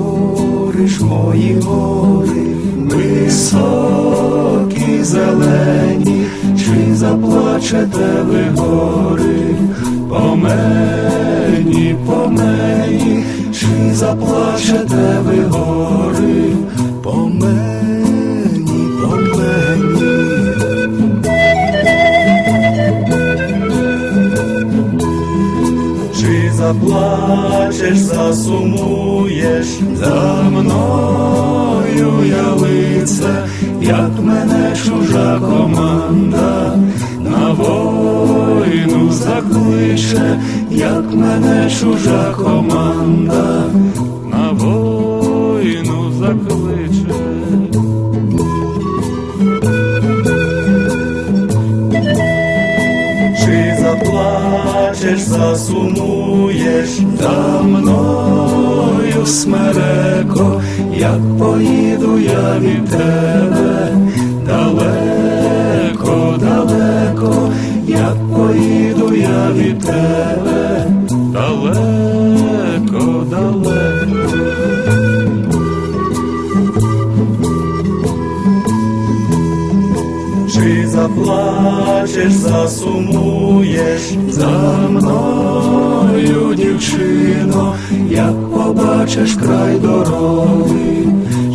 гори ж мої гори, високі, зелені, чи заплачете ви гори, по мені, по мені, чи заплачете ви гори. Заплачеш, засумуєш. За мною явиться, як мене чужа команда. На війну закличе, як мене чужа команда. На війну закличе. Заплачеш, засумуєш за мною смереко, як поїду я від тебе. Далеко, далеко, як поїду я від тебе. Далеко, Чи заплачеш, засумуєш за мною, дівчино, як побачиш край дороги,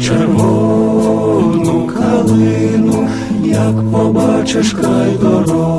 червону калину, як побачиш край дороги,